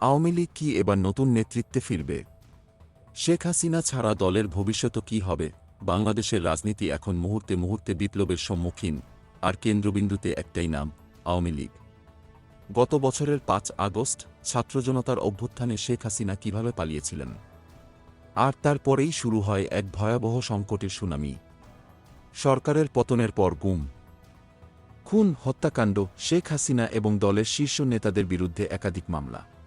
আওয়ামী লীগ কি এবার নতুন নেতৃত্বে ফিরবে? শেখ হাসিনা ছাড়া দলের ভবিষ্যৎ কি হবে? বাংলাদেশের রাজনীতি এখন মুহূর্তে মুহূর্তে বিপ্লবের সম্মুখীন, আর কেন্দ্রবিন্দুতে একটাই নাম, আওয়ামী লীগ। গত বছরের পাঁচ আগস্ট ছাত্র জনতার অভ্যুত্থানে শেখ হাসিনা কীভাবে পালিয়েছিলেন? আর তারপরেই শুরু হয় এক ভয়াবহ সংকটের সুনামি। সরকারের পতনের পর গুম। খুন, হত্যাকাণ্ড, শেখ হাসিনা এবং দলের শীর্ষ নেতাদের বিরুদ্ধে একাধিক মামলা।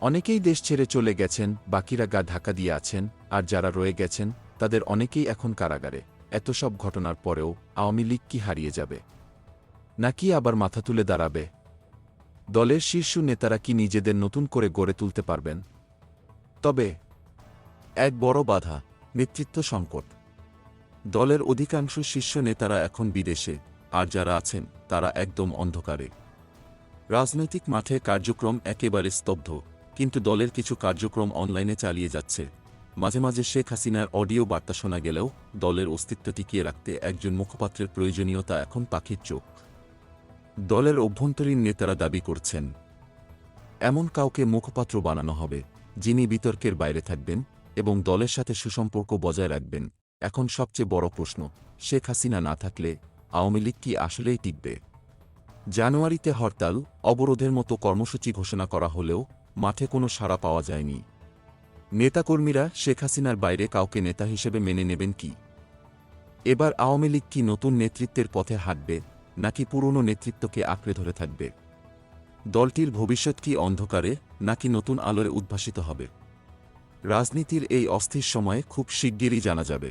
অনেকেই দেশ ছেড়ে চলে গেছেন, বাকিরা গা ঢাকা দিয়ে আছেন, আর যারা রয়ে গেছেন, তাদের অনেকেই এখন কারাগারে। এত সব ঘটনার পরেও আওয়ামী লীগ কি হারিয়ে যাবে? নাকি আবার মাথা তুলে দাঁড়াবে? দলের শীর্ষ নেতারা কি নিজেদের নতুন করে গড়ে তুলতে পারবেন? তবে, এক বড় বাধা, নেতৃত্ব সংকট। দলের অধিকাংশ শীর্ষ নেতারা এখন বিদেশে, আর যারা আছেন, তারা একদম অন্ধকারে। রাজনৈতিক মাঠে কার্যক্রম একেবারে স্তব্ধ। কিন্তু দলের কিছু কার্যক্রম অনলাইনে চালিয়ে যাচ্ছে। মাঝে মাঝে শেখ হাসিনার অডিও বার্তা শোনা গেলেও দলের অস্তিত্ব টিকিয়ে রাখতে একজন মুখপাত্রের প্রয়োজনীয়তা এখন পাখির চোখ। দলের অভ্যন্তরীণ নেতারা দাবি করছেন, এমন কাউকে মুখপাত্র বানানো হবে, যিনি বিতর্কের বাইরে থাকবেন এবং দলের সাথে সুসম্পর্ক বজায় রাখবেন। এখন সবচেয়ে বড় প্রশ্ন, শেখ হাসিনা না থাকলে আওয়ামী লীগ কি আসলেই টিকবে? জানুয়ারিতে হরতাল, অবরোধের মতো কর্মসূচি ঘোষণা করা হলেও মাঠে কোনো সাড়া পাওয়া যায়নি। নেতাকর্মীরা শেখ হাসিনার বাইরে কাউকে নেতা হিসেবে মেনে নেবেন কি? এবার আওয়ামী লীগ কি নতুন নেতৃত্বের পথে হাঁটবে, নাকি পুরনো নেতৃত্বকে আঁকড়ে ধরে থাকবে? দলটির ভবিষ্যৎ কি অন্ধকারে, নাকি নতুন আলোয় উদ্ভাসিত হবে? রাজনীতির এই অস্থির সময়ে খুব শিগগিরই জানা যাবে।